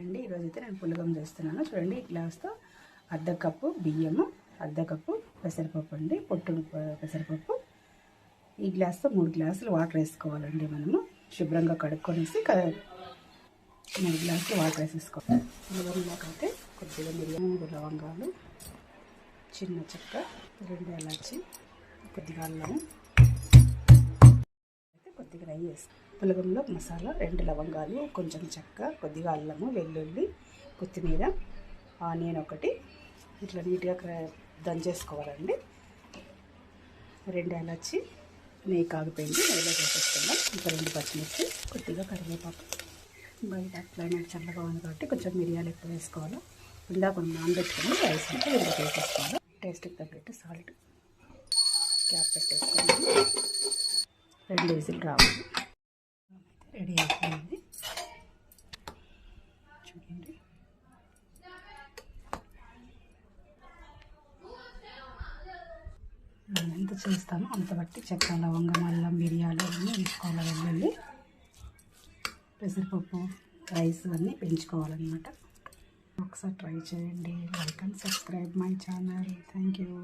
అండి ఈరోజైతే నేను పులగం చేస్తున్నాను. చూడండి ఈ గ్లాస్తో అర్ధ కప్పు బియ్యము అర్ధ కప్పు పెసరపప్పు అండి పొట్టు పెసరపప్పు. ఈ గ్లాస్తో మూడు గ్లాసులు వాటర్ వేసుకోవాలండి మనము. శుభ్రంగా కడుక్కొనేసి క- మూడు గ్లాసులు వాటర్ వేసేసుకోవాలి. పులగంలోకి అయితే కొద్దిగా మిరియాలు మూడు లవంగాలు చిన్న చెక్క రెండు ఎలాచి కొద్దిగా అల్లము. అయితే కొద్దిగా నెయ్యి వేసుకోవాలి. పులగంలో మసాలా రెండు లవంగాలు కొంచెం చెక్క కొద్దిగా అల్లము వెల్లుల్లి కొత్తిమీర ఆనియన్ ఒకటి. ఇట్లా నీట్గా క్ర- దంచేసుకోవాలండి. రెండు ఎలాచి నెయ్యి కాగిపోయింది. నెయ్యిలో చేసేసుకుందాం ఇంకా రెండు పచ్చిమిర్చి కొద్దిగా కరివేపాకు. బయట క్లైమేట్ చల్లగా ఉంది కాబట్టి కొంచెం మిరియాలు ఎక్కువ వేసుకోవాలి. ఇందాక మనం నానబెట్టుకుని రైస్ అంటే ఇందులో వేసేసుకోవాలి. టేస్ట్కి తగ్గట్టు సాల్ట్. క్యాప్ పెట్టేసుకోవాలి రెండు విజిల్ రావాలి. రెడీ అయిపోయింది. చూడండి. మనం ఎంత చేస్తామో అంత బట్టి చెక్క లవంగం అల్లం మిరియాలు అన్నీ వేసుకోవాలి వెళ్ళండి పెసరపప్పు రైస్ అన్నీ పెంచుకోవాలన్నమాట. ఒకసారి ట్రై చేయండి. Like and subscribe my channel. Thank you.